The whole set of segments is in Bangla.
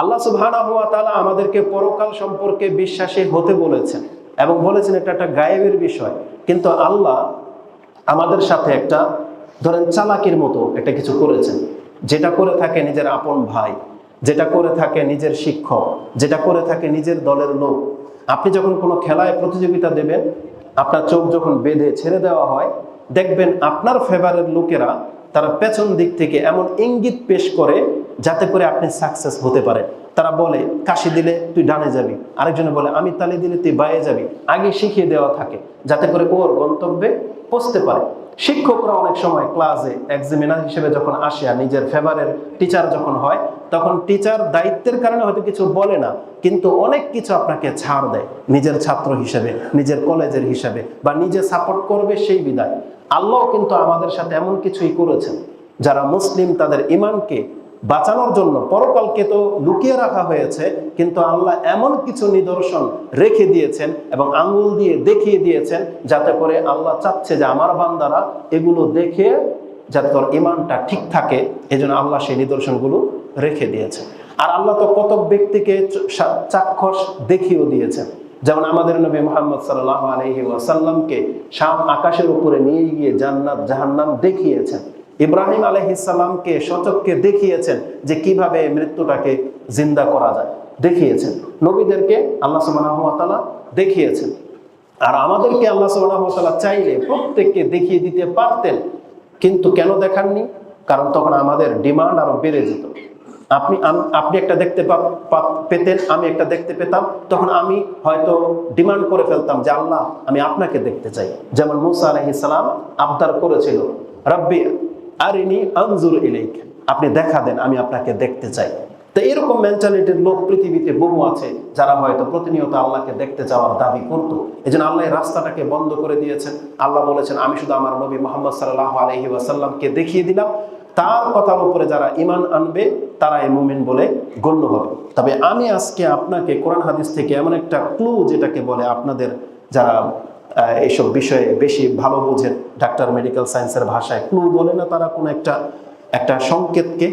আল্লাহ সুবহানাহু ওয়া তাআলা আমাদেরকে পরকাল সম্পর্কে বিশ্বাসী হতে বলেছেন এবং বলেছেন এটা একটা গায়েবের বিষয়। কিন্তু আল্লাহ আমাদের সাথে একটা, ধরেন চালাকির মতো একটা কিছু করেছেন। যেটা করে থাকে নিজের আপন ভাই, যেটা করে থাকে নিজের শিক্ষক, যেটা করে থাকে নিজের দলের লোক। আপনি যখন কোনো খেলায় প্রতিযোগিতা দেবেন, আপনার চোখ যখন বেঁধে ছেড়ে দেওয়া হয়, দেখবেন আপনার ফেভারের লোকেরা তারা পেছন দিক থেকে এমন ইঙ্গিত পেশ করে যাতে করে আপনি সাকসেস হতে পারেন। তারা বলে, কাশি দিলে তুই ডানে যাবি। আরেকজনে বলে, আমি তালি দিলে তুই বাইরে যাবি। আগে শিখিয়ে দেওয়া থাকে, যাতে করে ওর গন্তব্যে পৌঁছতে পারে। শিক্ষকরা অনেক সময় ক্লাসে এক্সামিনার হিসেবে যখন আসে আর নিজের ফেভারের টিচার যখন হয়, তখন টিচার দায়িত্বের কারণে হয়তো কিছু বলে না, কিন্তু অনেক কিছু আপনাকে ছাড় দেয় নিজের ছাত্র হিসেবে, নিজের কলেজের হিসেবে, বা নিজে সাপোর্ট করবে সেই বিদায়। আল্লাহ কিন্তু আমাদের সাথে এমন কিছুই করেছেন, যারা মুসলিম তাদের ইমানকে বাঁচানোর জন্য পরকালকে তো লুকিয়ে রাখা হয়েছে, কিন্তু আল্লাহ এমন কিছু নিদর্শন রেখে দিয়েছেন এবং আঙ্গুল দিয়ে দেখিয়ে দিয়েছেন যাতে করে আল্লাহ চাচ্ছে যে আমার বান্দারা এগুলো দেখে যাতে তোর ইমানটা ঠিক থাকে। এই জন্য আল্লাহ সেই নিদর্শনগুলো রেখে দিয়েছেন। আর আল্লাহ তো কত ব্যক্তিকে চাক্ষস দেখিয়েও দিয়েছেন। যেমন আমাদের নবী মোহাম্মদ সাল্লাহ আলহি ওয়াসাল্লামকে আকাশের উপরে নিয়ে গিয়ে জান্নাত, জাহান্নাম দেখিয়েছেন। ইব্রাহিম আলহিসাল্লামকে সচককে দেখিয়েছেন যে কীভাবে মৃত্যুটাকে জিন্দা করা যায়। দেখিয়েছেন। নবীদেরকে আল্লাহ সুবাহ দেখিয়েছেন। আর আমাদেরকে আল্লাহ সুবাহ চাইলে প্রত্যেককে দেখিয়ে দিতে পারতেন, কিন্তু কেন দেখাননি? কারণ তখন আমাদের ডিমান্ড আরও বেড়ে যেত। আপনি আপনি একটা দেখতে পেতেন, আমি একটা দেখতে পেতাম, তখন আমি হয়তো ডিমান্ড করে ফেলতাম যে আল্লাহ, আমি আপনাকে দেখতে চাই। যেমন মুসা আলহিসাম আবদার করেছিল, রব্বি আরিনি, আনজুর ইলাইক। আপনি দেখা দেন, আমি আপনাকে দেখতে চাই। তো এরকম মেন্টালিটির লোক পৃথিবীতে বহু আছে, যারা হয়তো প্রতিনিয়ত আল্লাহকে দেখতে যাওয়ার দাবি করতো। এই জন্য আল্লাহ রাস্তাটাকে বন্ধ করে দিয়েছেন। আল্লাহ বলেছেন, আমি শুধু আমার নবী মোহাম্মদ সাল্লাহ আলহি ওয়াসাল্লামকে দেখিয়ে দিলাম। তার কথার উপরে যারা ইমান আনবে তারা এই বলে গণ্য হবে। তবে আমি আজকে আপনাকে কোরআন হাদিস থেকে এমন একটা ক্লু যেটাকে বলে আপনাদের যারা এইসব বিষয়ে বেশি ভালো বোঝেন ডাক্তার মেডিকেল সায়েন্সের ভাষায়। ক্লু বলে না তারা কোনো একটা একটা সংকেতকে।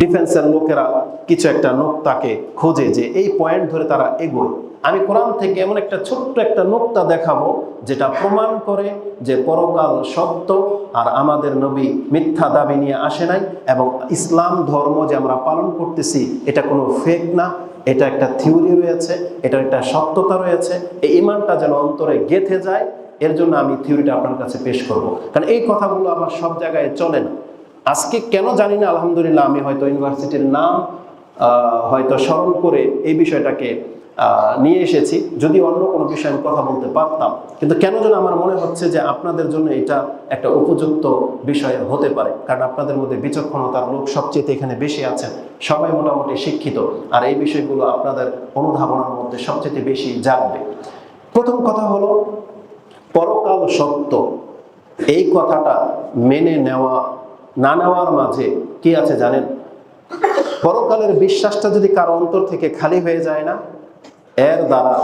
ডিফেন্সের লোকেরা কিছু একটা নোক্তাকে খোঁজে যে এই পয়েন্ট ধরে তারা এগোয়। আমি কোরআন থেকে এমন একটা ছোট্ট একটা নোক্তা দেখাবো, যেটা প্রমাণ করে যে পরকাল সত্য আর আমাদের নবী মিথ্যা দাবি নিয়ে আসে নাই এবং ইসলাম ধর্ম যে আমরা পালন করতেছি, এটা কোনো ফেক না। এটা একটা থিওরি রয়েছে এটার একটা সত্যতা রয়েছে, এই ইমানটা যেন অন্তরে গেঁথে যায়, এর জন্য আমি থিওরিটা আপনার কাছে পেশ করব। কারণ এই কথাগুলো আমার সব জায়গায় চলে না। আজকে কেন জানি না, আলহামদুলিল্লাহ, আমি হয়তো ইউনিভার্সিটির নাম হয়তো স্মরণ করে এই বিষয়টাকে নিয়ে এসেছি। যদি অন্য কোনো বিষয়ে আমি কথা বলতে পারতাম, কিন্তু কেন যেন আমার মনে হচ্ছে যে আপনাদের জন্য এটা একটা উপযুক্ত বিষয় হতে পারে, কারণ আপনাদের মধ্যে বিচক্ষণতার লোক সবচেয়ে এখানে বেশি আছেন। সবাই মোটামুটি শিক্ষিত, আর এই বিষয়গুলো আপনাদের অনুধাবনার মধ্যে সবচেয়ে বেশি জাগবে। প্রথম কথা হলো, পরকাল সত্য। এই কথাটা মেনে নেওয়া, না নেওয়ার মাঝে কি আছে জানেন? পরকালের বিশ্বাসটা যদি কারও অন্তর থেকে খালি হয়ে যায় না এর দ্বারা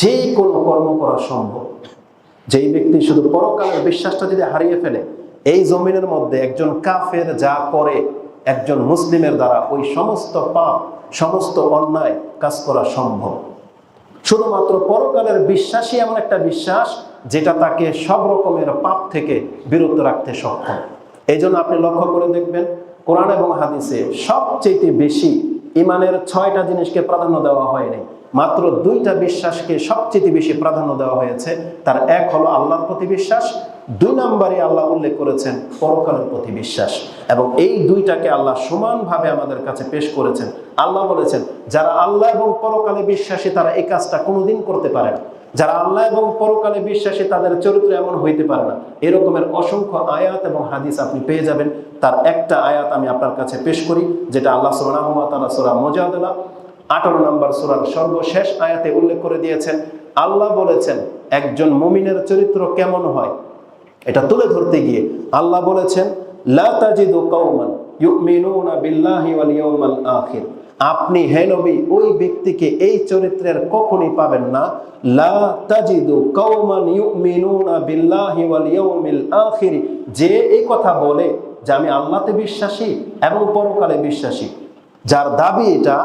যে কোনো কর্ম করা সম্ভব। যেই ব্যক্তি শুধু পরকালের বিশ্বাসটা যদি হারিয়ে ফেলে, এই জমিনের মধ্যে একজন কাফের যা করে, একজন মুসলিমের দ্বারা ওই সমস্ত পাপ, সমস্ত অন্যায় কাজ করা সম্ভব। শুধুমাত্র পরকালের বিশ্বাসই এমন একটা বিশ্বাস যেটা তাকে সব রকমের পাপ থেকে বিরত রাখতে সক্ষম। এই জন্য আপনি লক্ষ্য করে দেখবেন, কোরআন এবং হাদিসে সবচেয়ে বেশি ইমানের ছয়টা জিনিসকে প্রাধান্য দেওয়া হয়নি। মাত্র দুইটা বিশ্বাসকে সবচেয়ে বেশি প্রাধান্য দেওয়া হয়েছে। তার এক হলো আল্লাহর প্রতি বিশ্বাস, দুই নম্বরে আল্লাহ উল্লেখ করেছেন পরকালের প্রতি বিশ্বাস। এবং এই দুইটাকে আল্লাহ সমানভাবে আমাদের কাছে পেশ করেছেন। আল্লাহ বলেছেন, যারা আল্লাহ এবং পরকালে বিশ্বাসী, তারা এই কাজটা কোনোদিন করতে পারে না। যারা আল্লাহ এবং পরকালে বিশ্বাসী, তাদের চরিত্র এমন হইতে পারে না। এরকমের অসংখ্য আয়াত এবং হাদিস আপনি পেয়ে যাবেন। তার একটা আয়াত আমি আপনার কাছে পেশ করি, যেটা আল্লাহ সোনাহুমা তালা সোরা আঠারো নম্বর সুরার সর্বশেষ আয়াতে উল্লেখ করে দিয়েছেন, আল্লাহ বলেছেন, একজন মুমিনের চরিত্র কেমন হয়? এটা তুলে ধরতে গিয়ে আল্লাহ বলেছেন আপনি হে নবী, ওই ব্যক্তিকে এই চরিত্রের কখনই পাবেন না। আখির। যে এই কথা বলে যে আমি আল্লাহতে বিশ্বাসী এবং পরকালে বিশ্বাসী, যার দাবি এটা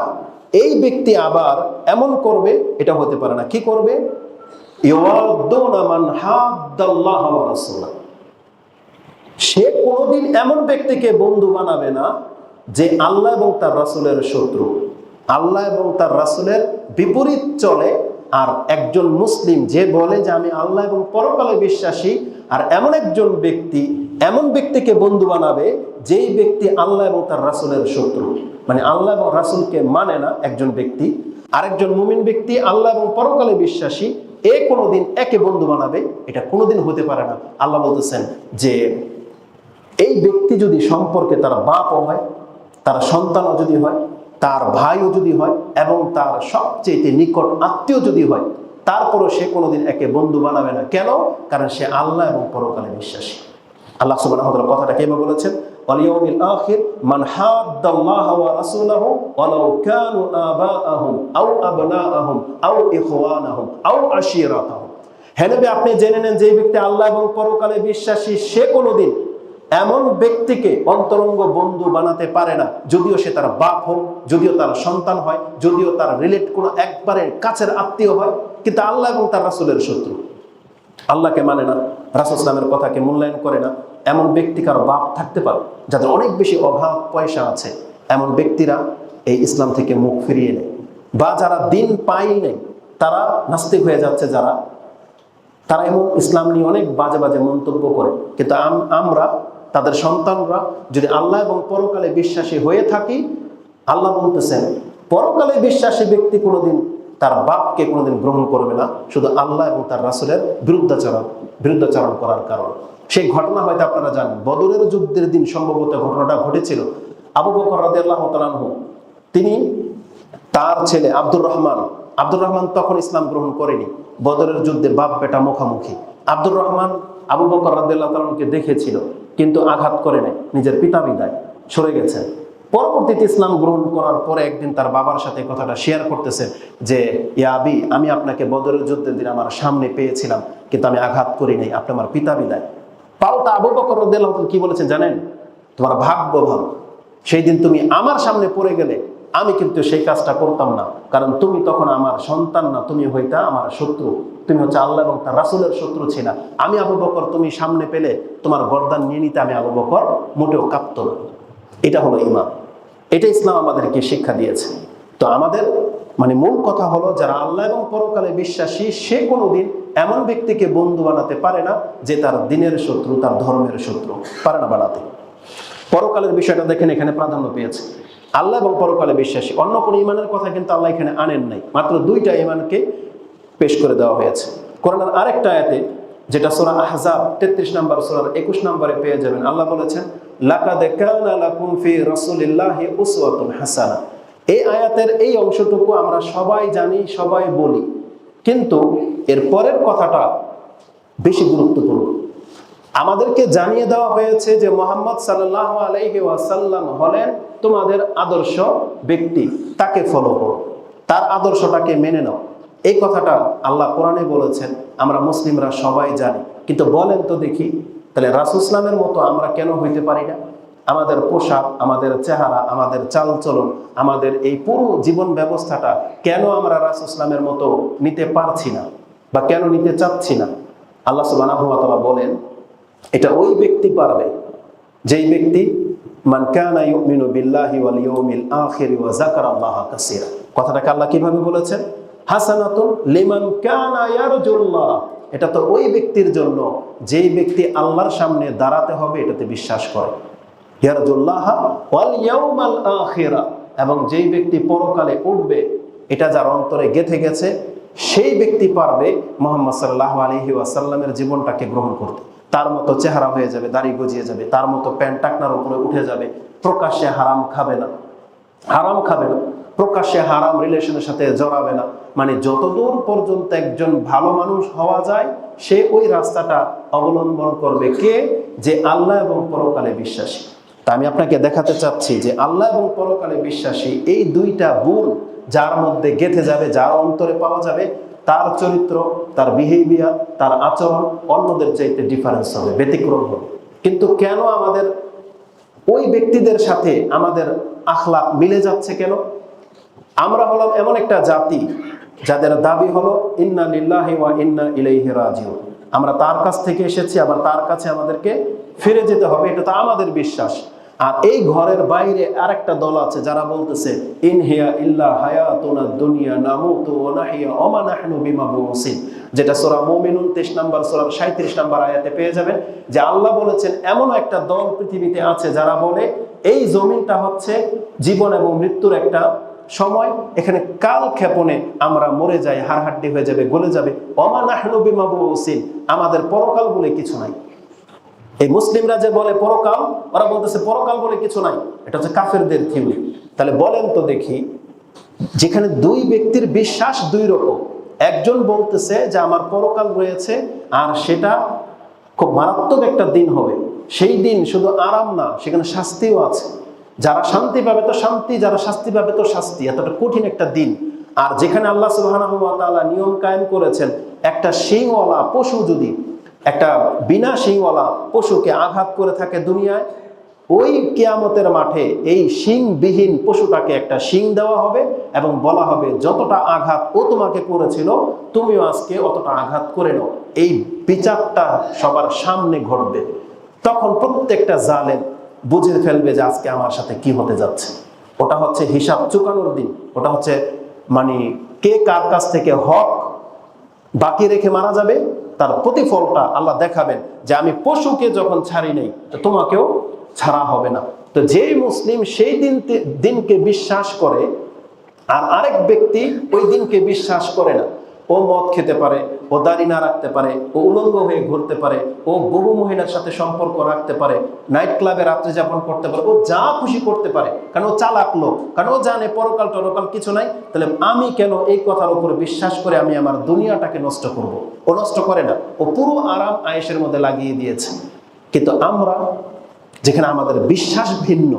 এই ব্যক্তি আবার এমন করবে, এটা হতে পারে না। কি করবে। সে কোনোদিন এমন ব্যক্তিকে বন্ধু বানাবে না যে আল্লাহ এবং তার রাসূলের শত্রু। আল্লাহ এবং তার রাসূলের বিপরীত চলে আর একজন মুসলিম যে বলে যে আমি আল্লাহ এবং পরকালে বিশ্বাসী, আর এমন একজন ব্যক্তি এমন ব্যক্তিকে বন্ধু বানাবে যেই ব্যক্তি আল্লাহ এবং তার রাসুলের শত্রু। মানে আল্লাহ এবং রাসূলকে মানে না একজন ব্যক্তি। আরেকজন মুমিন ব্যক্তি আল্লাহ এবং পরকালে বিশ্বাসী, এ কোনোদিন একে বন্ধু বানাবে, এটা কোনোদিন হতে পারে না। আল্লাহ বলতেছেন যে, এই ব্যক্তি যদি সম্পর্কে তার বাপও হয়, তার সন্তানও যদি হয়, তার ভাইও যদি হয়, এবং তার সবচেয়ে নিকট আত্মীয় যদি হয়, তারপরও সে কোনোদিন একে বন্ধু বানাবে না। কেন? কারণ সে আল্লাহ এবং পরকালে বিশ্বাসী। আল্লাহ তাআলা কথাটা কীভাবে বলেছেন? আপনি জেনে নেন যে ব্যক্তি আল্লাহ এবং পরকালে বিশ্বাসী, সে কোনোদিন এমন ব্যক্তিকে অন্তরঙ্গ বন্ধু বানাতে পারে না, যদিও সে তার বাপ হোক, যদিও তার সন্তান হয়, যদিও তার রিলেট কোনো একবারে কাছের আত্মীয় হয়, কিন্তু আল্লাহ এবং তার রাসুলের শত্রু। আল্লাহকে মানে না, রাসুল ইসলামের কথাকে মূল্যায়ন করে না। এমন ব্যক্তি কারও বাপ থাকতে পারে যাদের অনেক বেশি অভাব পয়সা আছে। এমন ব্যক্তিরা এই ইসলাম থেকে মুখ ফিরিয়ে নেয় বা যারা দিন পাই নেই, তারা নাস্তিক হয়ে যাচ্ছে যারা, তারা এমন ইসলাম নিয়ে অনেক বাজে বাজে মন্তব্য করে। কিন্তু আমরা, তাদের সন্তানরা, যদি আল্লাহ এবং পরকালে বিশ্বাসী হয়ে থাকি, আল্লাহ বলতেছেন, পরকালে বিশ্বাসী ব্যক্তি কোনোদিন তার বাপকে কোনোদিন গ্রহণ করবে না। শুধু আল্লাহ এবং তার রাসুলের বিরুদ্ধাচরণ বিরুদ্ধাচরণ করার কারণ। সেই ঘটনা হয়তো আপনারা জানেন। বদরের যুদ্ধের দিন সম্ভবত ঘটনাটা ঘটেছিল। আবু বকর রাদিয়াল্লাহু তাআলা আনহু, তিনি তার ছেলে আব্দুর রহমান আব্দুর রহমান তখন ইসলাম গ্রহণ করেনি। বদরের যুদ্ধে বাপ বেটা মুখামুখি। আব্দুর রহমান আবু বকর রাদিয়াল্লাহু তাআলাকে দেখেছিল, কিন্তু আঘাত করে নাই, নিজের পিতা বিদায়, সরে গেছেন। পরবর্তীতে ইসলাম গ্রহণ করার পরে একদিন তার বাবার সাথে কথাটা শেয়ার করতেছেন যে ইয়াবি আমি আপনাকে বদরের যুদ্ধের দিন আমার সামনে পেয়েছিলাম, কিন্তু আমি আঘাত করি নাই, আপনি আমার পিতা বিদায়। পাল্টা আবু বকর কি বলেছেন জানেন? তোমার ভাগ্য ভালো। সেই দিন তুমি আমার সামনে পড়ে গেলে আমি কিন্তু সেই কাজটা করতাম না। কারণ তুমি তখন আমার সন্তান না, তুমি হইতা আমার শত্রু। তুমি হচ্ছে আল্লাহ এবং তার রাসুলের শত্রু ছিলা। আমি আবু বকর, তুমি সামনে পেলে তোমার গর্দান নিয়ে নিতে আমি আবু বকর মোটেও কাঁপত না। এটা হলো ইমান এটা ইসলাম আমাদেরকে শিক্ষা দিয়েছে। তো আমাদের মানে মূল কথা হলো, যারা আল্লাহ এবং পরকালে বিশ্বাসী, সে কোনোদিন এমন ব্যক্তিকে বন্ধু বানাতে পারে না যে তার দিনের শত্রু, তার ধর্মের শত্রু। পারে না বানাতে। পরকালের বিষয়টা দেখেন, এখানে প্রাধান্য পেয়েছে। আল্লাহ এবং পরকালে বিশ্বাসী। অন্য কোনো ইমানের কথা কিন্তু আল্লাহ এখানে আনেন নাই। মাত্র দুইটা ইমানকে পেশ করে দেওয়া হয়েছে। করোনার আরেকটা আয়াতে, যেটা সূরা আহজাব 33 নম্বর, সূরার 21 নম্বরে পেয়ে যাবেন। আল্লাহ বলেছেন, লাকাদ কানা লাকুম ফি রাসূলিল্লাহি উসওয়াতুন হাসানা। এই আয়াতের এই অংশটুকু আমরা সবাই জানি, সবাই বলি। কিন্তু এর পরের কথাটা বেশি গুরুত্বপূর্ণ। আমাদেরকে জানিয়ে দেওয়া হয়েছে যে মোহাম্মদ সাল্লাহ আলাইহি ওয়াসাল্লাম হলেন তোমাদের আদর্শ ব্যক্তি। তাকে ফলো করো। তার আদর্শটাকে মেনে নাও। এই কথাটা আল্লাহ কোরআনে বলেছেন, আমরা মুসলিমরা সবাই জানি। কিন্তু বলেন তো দেখি, তাহলে রাসুল ইসলামের মতো আমরা কেন হইতে পারি না? আমাদের পোশাক, আমাদের চেহারা, আমাদের চালচলন, আমাদের এই পুরো জীবন ব্যবস্থাটা কেন আমরা রাস ইসলামের মতো নিতে পারছি না বা কেন নিতে চাচ্ছি না? আল্লাহ সুবহানাহু ওয়া বলেন, এটা ওই ব্যক্তি পারবে যেই ব্যক্তি, মান কানা ইউমিনু বিল্লাহি ওয়াল ইয়াউমিল আখির ওয়া যাকারাল্লাহা কাসীরা। কথাটাকে আল্লাহ কীভাবে বলেছেন? হাসানাতুন লিমান কানা ইয়ারজুল্লাহ। এটা তো ওই ব্যক্তির জন্য, যেই ব্যক্তি আল্লাহর সামনে দাঁড়াতে হবে, এটাতে বিশ্বাস করে। এবং যেই ব্যক্তি পরকালে উঠবে, এটা যার অন্তরে গেথে গেছে, সেই ব্যক্তি পারবে মোহাম্মদ সাল্লাহ আলহি ওয়াসাল্লামের জীবনটাকে গ্রহণ করতে। তার মতো চেহারা হয়ে যাবে, দাড়ি গজিয়ে যাবে, তার মতো প্যান্ট টাকনার উপরে উঠে যাবে, প্রকাশ্যে হারাম খাবে না। হারাম খাবে না, প্রকাশ্যে হারাম রিলেশনের সাথে জড়াবে না। মানে যতদূর পর্যন্ত একজন ভালো মানুষ হওয়া যায়, সে ওই রাস্তাটা অবলম্বন করবে কে? যে আল্লাহ এবং পরকালে বিশ্বাসী। তা আমি আপনাকে দেখাতে চাচ্ছি যে আল্লাহ এবং পরকালে বিশ্বাসী এই দুইটা গুণ যার মধ্যে গেথে যাবে, যার অন্তরে পাওয়া যাবে, তার চরিত্র, তার বিহেভিয়ার তার আচরণ অন্যদের চাইতে ডিফারেন্স হবে, ব্যতিক্রম হবে। কিন্তু কেন আমাদের ওই ব্যক্তিদের সাথে আমাদের আখলাক মিলে যাচ্ছে কেন? আমরা হলাম এমন একটা জাতি যাদের দাবি হলো, ইন্না লিল্লাহি ওয়া ইন্না ইলাইহি রাজিউন। আমরা তার কাছ থেকে এসেছি, আবার তার কাছে আমাদেরকে ফিরে যেতে হবে, এটা তো আমাদের বিশ্বাস। আর এই ঘরের বাইরে আরেকটা দল আছে যারা বলতেছে ইনহিয়া ইল্লা দুনিয়া যেটা সূরা মুমিনুন 23 নম্বর সূরার 37 নম্বর আয়াতে পেয়ে যাবেন, যে আল্লাহ বলেছেন এমন একটা দল পৃথিবীতে আছে যারা বলে, এই জমিনটা হচ্ছে জীবন এবং মৃত্যুর একটা সময়, এখানে কাল ক্ষেপণে আমরা মরে যাই, হাড়হাড্ডি হয়ে যাবে, গলে যাবে অমা নাহনু বিমাবুসিন আমাদের পরকাল বলে কিছু নাই। এই মুসলিমরা যে বলে পরকাল, ওরা বলতেছে পরকাল বলে কিছু নাই। এটা হচ্ছে কাফেরদের থিওরি তাহলে বলেন তো দেখি, যেখানে দুই ব্যক্তির বিশ্বাস দুই রকম। একজন বলতেছে যে আমার পরকাল রয়েছে, আর সেটা খুব মারাত্মক একটা দিন হবে। সেই দিন শুধু আরাম না, সেখানে শাস্তিও আছে। যারা শান্তি পাবে তো শান্তি, যারা শাস্তি পাবে তো শাস্তি। এতটা কঠিন একটা দিন। আর যেখানে আল্লাহ তাআলা নিয়ম কায়েম করেছেন, একটা শিংওয়ালা পশু যদি একটা বিনা শিংওয়ালা পশুকে আঘাত করে থাকে দুনিয়ায়, ওই কেয়ামতের মাঠে এই শিংবিহীন পশুটাকে একটা শিং দেওয়া হবে এবং বলা হবে, যতটা আঘাত ও তোমাকে করেছিল তুমিও আজকে অতটা আঘাত করে নাও। এই বিচারটা সবার সামনে ঘটবে। তখন প্রত্যেকটা জালেম বুঝে ফেলবে যে আজকে আমার সাথে কি হতে যাচ্ছে। ওটা হচ্ছে হিসাব চুকানোর দিন। ওটা হচ্ছে মানে কে কার কাছ থেকে হক বাকি রেখে মারা যাবে তার প্রতিফলটা আল্লাহ দেখাবেন যে আমি পশুকে যখন ছাড়ি নেই, তো তোমাকেও ছাড়া হবে না। তো যেই মুসলিম সেই দিন দিনকে বিশ্বাস করে, আর আরেক ব্যক্তি ওই দিনকে বিশ্বাস করে না। ও মদ খেতে পারে ও দাড়ি না রাখতে পারে, ও উলঙ্গ হয়ে ঘুরতে পারে, ও বহু মহিলার সাথে সম্পর্ক রাখতে পারে নাইট ক্লাবে রাত্রে যাপন করতে পারে, ও যা খুশি করতে পারে, কারণ ও চালাক লোক, কারণ ও জানে পরকাল টরকাল কিছু নাই, তাহলে আমি কেন এই কথার উপরে বিশ্বাস করে আমি আমার দুনিয়াটাকে নষ্ট করব। ও নষ্ট করে না, ও পুরো আরাম আয়েসের মধ্যে লাগিয়ে দিয়েছে কিন্তু আমরা, যেখানে আমাদের বিশ্বাস ভিন্ন,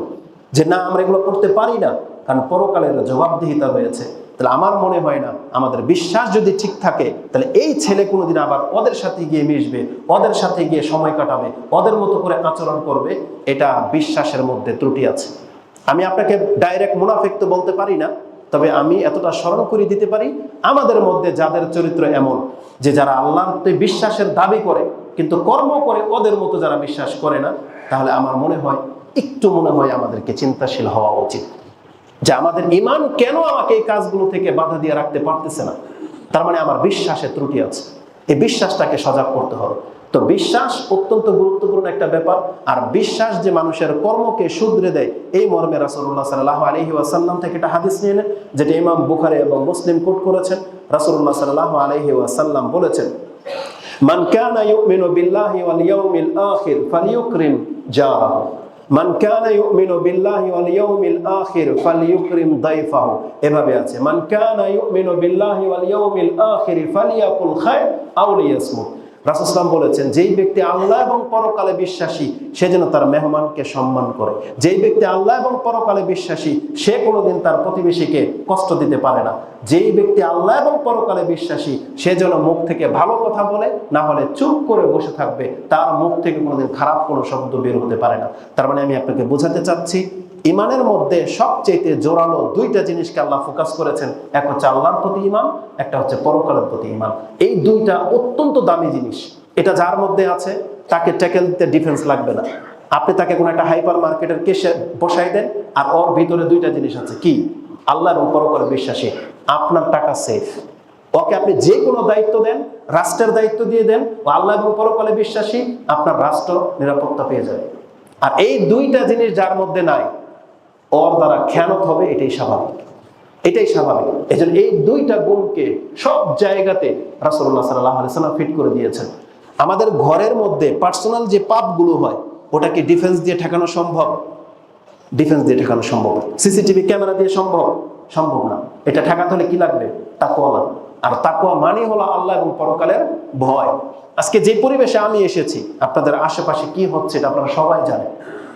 যে না, আমরা এগুলো করতে পারি না, কারণ পরকালের জবাবদিহিতা রয়েছে তাহলে আমার মনে হয় না, আমাদের বিশ্বাস যদি ঠিক থাকে, তাহলে এই ছেলে কোনোদিন আবার ওদের সাথে গিয়ে মিশবে, ওদের সাথে গিয়ে সময় কাটাবে, ওদের মতো করে আচরণ করবে, এটা বিশ্বাসের মধ্যে ত্রুটি আছে। আমি আপনাকে ডাইরেক্ট মুনাফেক তো বলতে পারি না, তবে আমি এতটা স্মরণ করে দিতে পারি, আমাদের মধ্যে যাদের চরিত্র এমন, যে যারা আল্লাহর বিশ্বাসের দাবি করে, কিন্তু কর্ম করে ওদের মতো যারা বিশ্বাস করে না, তাহলে আমার মনে হয়, একটু মনে হয় আমাদেরকে চিন্তাশীল হওয়া উচিত। যে আমাদের ইমান কেন আমাকে এই কাজগুলো থেকে বাধা দিয়ে রাখতে পারতেছে না? তার মানে আমার বিশ্বাসে ত্রুটি আছে। এই বিশ্বাসটাকে সজাগ করতে হবে। তো বিশ্বাস অত্যন্ত গুরুত্বপূর্ণ একটা ব্যাপার। আর বিশ্বাস যে মানুষের কর্মকে শুধরে দেয়, এই মর্মে রাসুল্লাহ সাল্লাহ আলহি ওয়াসাল্লাম থেকে একটা হাদিস নিয়ে নেন, যেটা ইমাম বুখারে এবং মুসলিম কোট করেছেন। রাসুল্লাহ সাল্লাহ আলহি ওয়াসাল্লাম বলেছেন, মান কানা ইউমিনু বিল্লাহি ওয়াল ইয়াউমিল আখির ফালিয়ুকরিম জারাহু। মান কানা ইউমিনু বিল্লাহি ওয়াল ইয়াউমিল আখির ফালিয়ুকরিম দাইফাহু এভাবে আছে মান কানা ইউমিনু বিল্লাহি ওয়াল ইয়াউমিল আখির ফালিয়াকুল খায়র আও লিয়াসমুত রাসুসলাম বলেছেন, যেই ব্যক্তি আল্লাহ এবং পরকালে বিশ্বাসী, সে যেন তার মেহমানকে সম্মান করে। যেই ব্যক্তি আল্লাহ এবং পরকালে বিশ্বাসী, সে কোনোদিন তার প্রতিবেশীকে কষ্ট দিতে পারে না। যেই ব্যক্তি আল্লাহ এবং পরকালে বিশ্বাসী, সে যেন মুখ থেকে ভালো কথা বলে, না হলে চুপ করে বসে থাকবে। তার মুখ থেকে কোনোদিন খারাপ কোনো শব্দ বের হতে পারে না। তার মানে আমি আপনাকে বোঝাতে চাচ্ছি ইমানের মধ্যে সবচেয়ে জোরালো দুইটা জিনিসকে আল্লাহ ফোকাস করেছেন। এক হচ্ছে আল্লাহর প্রতি ইমান একটা হচ্ছে পরকালের প্রতি ইমান এই দুইটা অত্যন্ত দামি জিনিস। এটা যার মধ্যে আছে, তাকে ট্যাকেল দিতে ডিফেন্স লাগবে না। আপনি তাকে কোনো একটা হাইপার মার্কেটের কেসে বসাই দেন, আর ওর ভিতরে দুইটা জিনিস আছে। কি? আল্লাহ এবং পরকালের বিশ্বাসী। আপনার টাকা সেফ ওকে আপনি যে কোনো দায়িত্ব দেন, রাষ্ট্রের দায়িত্ব দিয়ে দেন, ও আল্লাহ এবং পরকালে বিশ্বাসী, আপনার রাষ্ট্র নিরাপত্তা পেয়ে যাবে। আর এই দুইটা জিনিস যার মধ্যে নাই ওর দ্বারা খেয়ানত হবে, এটাই স্বাভাবিক। এটাই স্বাভাবিক। এই জন্য এই দুইটা গুণকে সব জায়গাতে রাসুল্লাহ সাল্লাহ সাল্লাম ফিট করে দিয়েছেন। আমাদের ঘরের মধ্যে পার্সোনাল যে পাপগুলো হয়, ওটাকে ডিফেন্স দিয়ে ঠেকানো সম্ভব? ডিফেন্স দিয়ে ঠেকানো সম্ভব সিসিটিভি ক্যামেরা দিয়ে সম্ভব? সম্ভব না। এটা ঠেকাতে হলে কি লাগবে? তাকুয়া লাগবে আর তাকুয়া মানে হলো আল্লাহ এবং পরকালের ভয়। আজকে যে পরিবেশে আমি এসেছি, আপনাদের আশেপাশে কি হচ্ছে এটা আপনারা সবাই জানেন।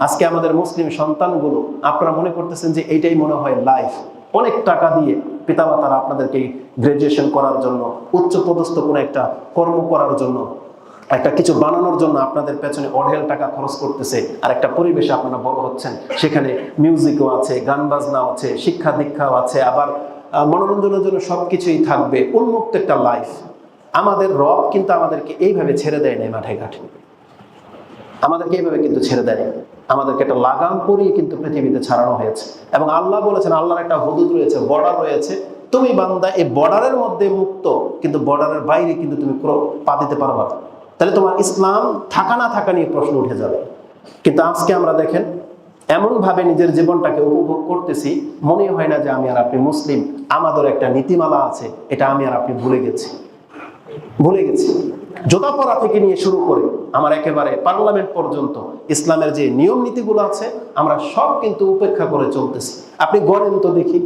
আজকে আমাদের মুসলিম সন্তানগুলো, আপনারা মনে করতেছেন যে এইটাই মনে হয় লাইফ অনেক টাকা দিয়ে পিতামাতারা আপনাদেরকে গ্রাজুয়েশন করার জন্য উচ্চ পদস্থ কোনো একটা কর্ম করার জন্য, একটা কিছু বানানোর জন্য আপনাদের পেছনে অঢেল টাকা খরচ করতেছে, আর একটা পরিবেশে আপনারা বড় হচ্ছেন। সেখানে মিউজিকও আছে, গান বাজনাও আছে, শিক্ষা দীক্ষাও আছে, আবার মনোরঞ্জনের জন্য সবকিছুই থাকবে, উন্মুক্ত একটা লাইফ আমাদের রব কিন্তু আমাদেরকে এইভাবে ছেড়ে দেয় না মাঠে ঘাটে। আমাদেরকে এইভাবে কিন্তু ছেড়ে দেয় আমাদেরকে একটা লাগাম পরিয়ে কিন্তু পৃথিবীতে ছাড়ানো হয়েছে। এবং আল্লাহ বলেছেন, আল্লাহর একটা হদুদ রয়েছে, বর্ডার রয়েছে। তুমি বান্দা, এই বর্ডারের মধ্যে মুক্ত, কিন্তু বর্ডারের বাইরে কিন্তু তুমি পা দিতে পারবা না। তাহলে তোমার ইসলাম থাকা না থাকা নিয়ে প্রশ্ন উঠে যাবে। কিন্তু আজকে আমরা দেখেন, এমনভাবে নিজের জীবনটাকে উপভোগ করতেছি, মনে হয় না যে আমি আর আপনি মুসলিম, আমাদের একটা নীতিমালা আছে, এটা আমি আর আপনি ভুলে গেছি। ভুলে গেছি। জোতা পরা থেকে নিয়ে শুরু করে আমার একেবারে পার্লামেন্ট পর্যন্ত ইসলামের যে নিয়ম নীতিগুলো আছে, আমরা সব কিন্তু উপেক্ষা করে চলতেছি। আপনি গড়েন তো দেখি।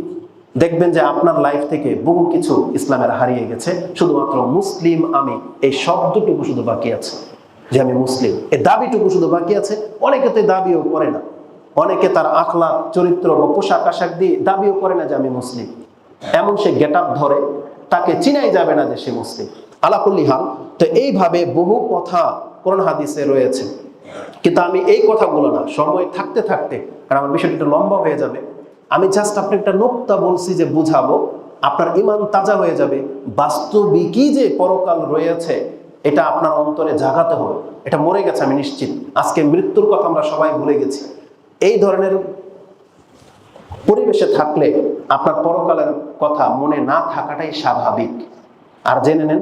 দেখবেন যে আপনার লাইফ থেকে বহু কিছু ইসলামের হারিয়ে গেছে। শুধুমাত্র মুসলিম আমি, এই শব্দটুকু শুধু বাকি আছে যে আমি মুসলিম। এই দাবিটুকু শুধু বাকি আছে। অনেকে তো দাবিও করে না। অনেকে তার আখলা, চরিত্র বা পোশাক আশাক দিয়ে দাবিও করে না যে আমি মুসলিম। এমন সে গেট ধরে, তাকে চিনাই যাবে না যে সে মুসলিম। আলাকুল্লি হাল, তো এইভাবে বহু কথা কোরআন হাদিসে রয়েছে। কিন্তু আমি এই কথা কথাগুলো না, সময় থাকতে থাকতে, কারণ আমার বিষয়টা লম্বা হয়ে যাবে, আমি জাস্ট আপনি একটা নোক্তা বলছি যে বুঝাবো, আপনার ইমান তাজা হয়ে যাবে, বাস্তবিকই যে পরকাল রয়েছে, এটা আপনার অন্তরে জাগাতে হবে। এটা মরে গেছে, আমি নিশ্চিত। আজকে মৃত্যুর কথা আমরা সবাই ভুলে গেছি। এই ধরনের পরিবেশে থাকলে আপনার পরকালের কথা মনে না থাকাটাই স্বাভাবিক। আর জেনে নেন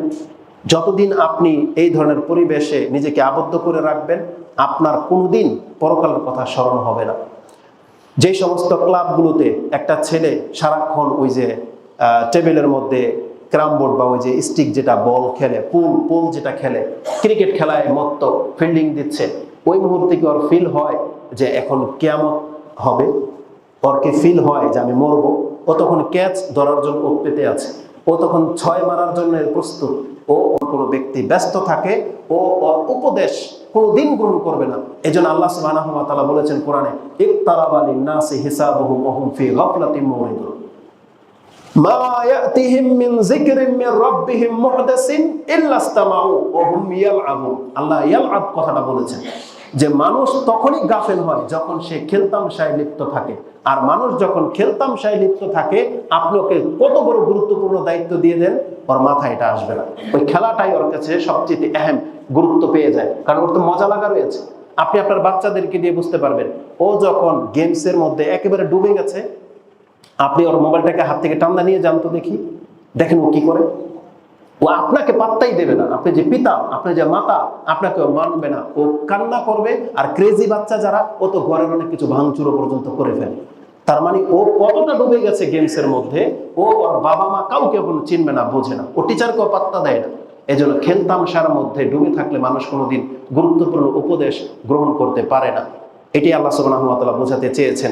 যতদিন আপনি এই ধরনের পরিবেশে নিজেকে আবদ্ধ করে রাখবেন, আপনার কোনোদিন পরকালের কথা স্মরণ হবে না। যে সমস্ত ক্লাবগুলোতে একটা ছেলে সারাক্ষণ ওই যে টেবিলের মধ্যে ক্রাম বোর্ড বা ওই যে স্টিক যেটা বল খেলে, পুল পুল যেটা খেলে, ক্রিকেট খেলায় মত্ত ফিল্ডিং দিচ্ছে, ওই মুহূর্তে কি ওর ফিল হয় যে এখন কেয়ামত হবে? ওর কি ফিল হয় যে আমি মরবো? ও তখন ক্যাচ ধরার জন্য ও পেতে আছে। ও তখন ছয় মারার জন্য প্রস্তুত। ও ওর কোনো ব্যক্তি ব্যস্ত থাকে ও ওর উপদেশ কোনো দিন গ্রহণ করবে না। এই জন্য আল্লাহ সুবহানাহু ওয়া তাআলা বলেছেন কোরআনে কথাটা বলেছেন যে মানুষ তখনই গাফেল হয় যখন সে খেলতামশায় লিপ্ত থাকে। আর মানুষ যখন খেলতামশায় লিপ্ত থাকে, আপনি ওকে কত বড় গুরুত্বপূর্ণ দায়িত্ব দিয়ে দেন? ওর মাথায় এটা আসবে না। ওই খেলাটাই ওর কাছে সবচেয়ে আহম গুরুত্ব পেয়ে যায়। কারণ ওর তো মজা লাগা রয়েছে। আপনি আপনার বাচ্চাদেরকে দিয়ে বুঝতে পারবেন, ও যখন গেমসের মধ্যে একেবারে ডুবে গেছে, আপনি ওর মোবাইলটাকে হাত থেকে টান্দা নিয়ে যান তো দেখি। দেখেন ও কি করে? ও আপনাকে পাত্তাই দেবে না। আপনি যে পিতা, আপনি যে মাতা, আপনাকে ও মানবে না। ও কান্না করবে আর ক্রেজি বাচ্চা যারা, ও তো ঘরের অনেক কিছু ভাঙচুরো পর্যন্ত করে ফেলে। তার মানে ও কতটা ডুবে গেছে গেমসের মধ্যে, ও ওর বাবা মা কাউকে কোনো চিনবে না, বোঝে না। ও টিচারকেও পাত্তা দেয় না। এই জন্য খেলতামশার মধ্যে ডুবে থাকলে মানুষ কোনোদিন গুরুত্বপূর্ণ উপদেশ গ্রহণ করতে পারে না। এটি আল্লাহ তাআলা বোঝাতে চেয়েছেন।